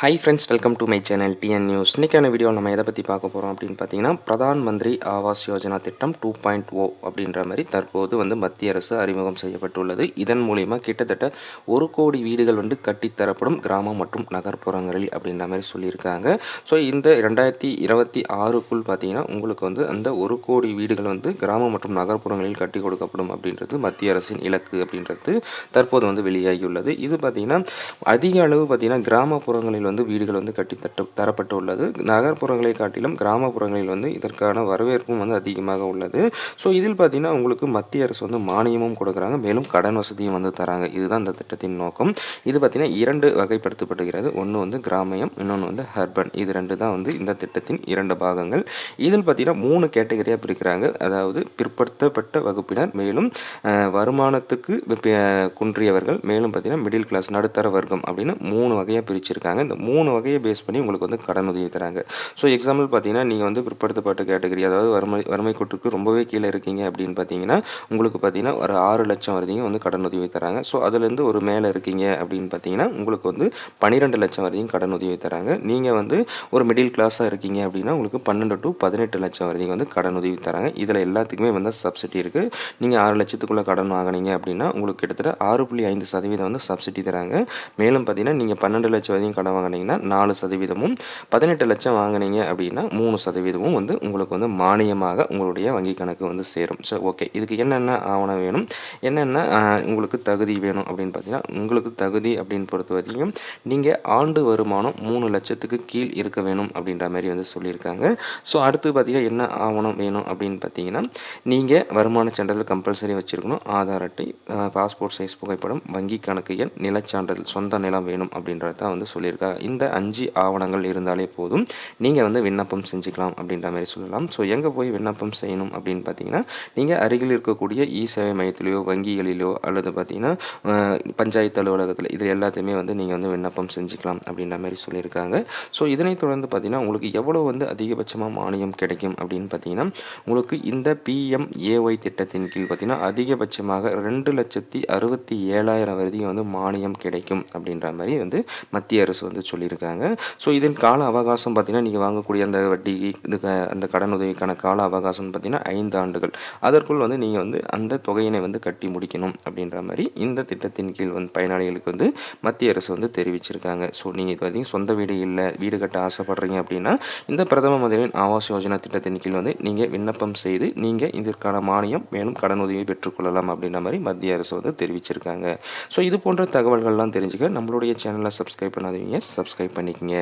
Hi friends welcome to my channel TN news இன்றைக்கான video நம்ம எதை பற்றி பார்க்க போகிறோம் அப்படின்னு பார்த்தீங்கன்னா பிரதான் மந்திரி ஆவாஸ் யோஜனா திட்டம் டூ பாயிண்ட் ஓ அப்படின்ற மாதிரி தற்போது வந்து மத்திய அரசு அறிமுகம் செய்யப்பட்டுள்ளது. இதன் மூலிமா கிட்டத்தட்ட ஒரு கோடி வீடுகள் வந்து கட்டித்தரப்படும் கிராமம் மற்றும் நகர்ப்புறங்களில் அப்படின்ற மாதிரி சொல்லியிருக்காங்க. ஸோ இந்த ரெண்டாயிரத்தி இருபத்தி ஆறுக்குள் பார்த்தீங்கன்னா உங்களுக்கு வந்து அந்த ஒரு கோடி வீடுகள் வந்து கிராமம் மற்றும் நகர்ப்புறங்களில் கட்டி கொடுக்கப்படும் அப்படின்றது மத்திய அரசின் இலக்கு அப்படின்றது தற்போது வந்து வெளியாகியுள்ளது. இது பார்த்திங்கன்னா அதிக அளவு பார்த்திங்கன்னா கிராமப்புறங்களில் வந்து வீடுகள் வந்து கட்டி தட்டு தரப்பட்டு உள்ளது நகர்ப்புறங்களை காட்டிலும் கிராமப்புறங்களில் வந்து இதற்கான வரவேற்பும் வந்து அதிகமாக உள்ளது. ஸோ இதில் பார்த்தீங்கன்னா உங்களுக்கு மத்திய அரசு வந்து மானியமும் கொடுக்குறாங்க. மேலும் கடன் வசதியும் வந்து தராங்க. இதுதான் இந்த திட்டத்தின் நோக்கம். இது பார்த்தீங்கன்னா இரண்டு வகைப்படுத்தப்படுகிறது. ஒன்று வந்து கிராமியம் இன்னொன்று வந்து ஹர்பன். இது ரெண்டு தான் வந்து இந்த திட்டத்தின் இரண்டு பாகங்கள். இதில் பார்த்தீங்கன்னா மூணு கேட்டகரியாக பிரிக்கிறாங்க. அதாவது பிற்படுத்தப்பட்ட வகுப்பினர் மேலும் வருமானத்துக்கு குன்றியவர்கள் மேலும் பார்த்தீங்கன்னா மிடில் கிளாஸ் நடுத்தர வர்க்கம் அப்படின்னு மூணு வகையாக பிரிச்சிருக்காங்க. இந்த மூணு வகையை பேஸ் பண்ணி உங்களுக்கு வந்து கடன் உதவி தராங்க. ஸோ எக்ஸாம்பிள் பார்த்தீங்கன்னா நீங்கள் வந்து பிற்படுத்தப்பட்ட கேட்டகரி அதாவது வறுமை வறுமை கோட்டுக்கு ரொம்பவே கீழே இருக்கீங்க அப்படின்னு பார்த்தீங்கன்னா உங்களுக்கு பார்த்தீங்கன்னா ஒரு ஆறு லட்சம் வரைக்கும் வந்து கடன் உதவி தராங்க. ஸோ அதுலேருந்து ஒரு மேலே இருக்கீங்க அப்படின்னு பார்த்தீங்கன்னா உங்களுக்கு வந்து பன்னிரெண்டு லட்சம் வரைக்கும் கடன் உதவி தராங்க. நீங்கள் வந்து ஒரு மிடில் கிளாஸாக இருக்கீங்க அப்படின்னா உங்களுக்கு பன்னெண்டு டு பதினெட்டு லட்சம் வரைக்கும் வந்து கடன் உதவி தராங்க. இதில் எல்லாத்துக்குமே வந்து சப்சிடி இருக்குது நீங்கள் ஆறு லட்சத்துக்குள்ளே கடன் வாங்குனீங்க அப்படின்னா உங்களுக்கு கிட்டத்தட்ட ஆறு புள்ளி ஐந்து சதவீதம் வந்து சப்சிடி தராங்க. மேலும் பார்த்தீங்கன்னா நீங்கள் பன்னெண்டு லட்சம் வரைக்கும் கடன் வாங்கினீங்கன்னா நாலு சதவீதமும் பதினெட்டு லட்சம் வாங்குனீங்க அப்படின்னா மூணு சதவீதமும் வந்து உங்களுக்கு வந்து மானியமாக உங்களுடைய வங்கி கணக்கு வந்து சேரும். ஸோ ஓகே இதுக்கு என்னென்ன ஆவணம் வேணும்? என்னென்ன உங்களுக்கு தகுதி வேணும் அப்படின்னு பார்த்தீங்கன்னா உங்களுக்கு தகுதி அப்படின்னு பொறுத்த வரைக்கும் நீங்கள் ஆண்டு வருமானம் மூணு லட்சத்துக்கு கீழ் இருக்க வேணும் அப்படின்ற மாதிரி வந்து சொல்லியிருக்காங்க. ஸோ அடுத்து பார்த்தீங்கன்னா என்ன ஆவணம் வேணும் அப்படின்னு பார்த்தீங்கன்னா நீங்கள் வருமான சான்றிதழ் கம்பல்சரி வச்சுருக்கணும். ஆதார் அட்டை பாஸ்போர்ட் சைஸ் புகைப்படம் வங்கி கணக்கு எண் நிலச்சான்றிதழ் சொந்த நிலம் வேணும் அப்படின்றது தான் வந்து சொல்லியிருக்காங்க இந்த அஞ்சு ஆவணங்கள் இருந்தாலே போதும். நீங்கள் வந்து விண்ணப்பம் செஞ்சுக்கலாம் அப்படின்ற மாதிரி சொல்லலாம். ஸோ எங்கே போய் விண்ணப்பம் செய்யணும் அப்படின்னு பார்த்தீங்கன்னா நீங்கள் அருகில் இருக்கக்கூடிய இ சேவை மையத்திலேயோ வங்கிகளிலோ அல்லது பார்த்தீங்கன்னா பஞ்சாயத்து அலுவலகத்தில் இது எல்லாத்தையுமே வந்து நீங்கள் வந்து விண்ணப்பம் செஞ்சுக்கலாம் அப்படின்ற மாதிரி சொல்லியிருக்காங்க. ஸோ இதனைத் தொடர்ந்து பார்த்தீங்கன்னா உங்களுக்கு எவ்வளோ வந்து அதிகபட்சமாக மானியம் கிடைக்கும் அப்படின்னு பார்த்தீங்கன்னா உங்களுக்கு இந்த பிஎம்ஏஒய் திட்டத்தின் கீழ் பார்த்தீங்கன்னா அதிகபட்சமாக ரெண்டு லட்சத்தி அறுபத்தி ஏழாயிரம் வரையும் வந்து மானியம் கிடைக்கும் அப்படின்ற மாதிரி வந்து மத்திய அரசு வந்து சொல்லியிருக்காங்க. ஸோ இதன் கால அவகாசம் பார்த்தீங்கன்னா நீங்கள் வாங்கக்கூடிய அந்த வட்டி இது அந்த கடன் உதவிக்கான கால அவகாசம் பார்த்தீங்கன்னா ஐந்து ஆண்டுகள். அதற்குள் வந்து நீங்கள் வந்து அந்த தொகையினை வந்து கட்டி முடிக்கணும் அப்படின்ற மாதிரி இந்த திட்டத்தின் கீழ் வந்து பயனாளிகளுக்கு வந்து மத்திய அரசு வந்து தெரிவிச்சிருக்காங்க. ஸோ நீங்கள் இது பார்த்திங்கன்னா சொந்த வீடு இல்லை வீடு கட்ட ஆசைப்படுறீங்க அப்படின்னா இந்த பிரதம மந்திரியின் ஆவாஸ் யோஜனா திட்டத்தின் கீழ் வந்து நீங்கள் விண்ணப்பம் செய்து நீங்கள் இதற்கான மானியம் மேலும் கடன் உதவியை பெற்றுக்கொள்ளலாம் அப்படின்ற மாதிரி மத்திய அரசு வந்து தெரிவிச்சிருக்காங்க. ஸோ இது போன்ற தகவல்கள்லாம் தெரிஞ்சுக்க நம்மளுடைய சேனலை சப்ஸ்கிரைப் பண்ணாதீங்க. சப்ஸ்கிரைப் பண்ணிக்கங்க.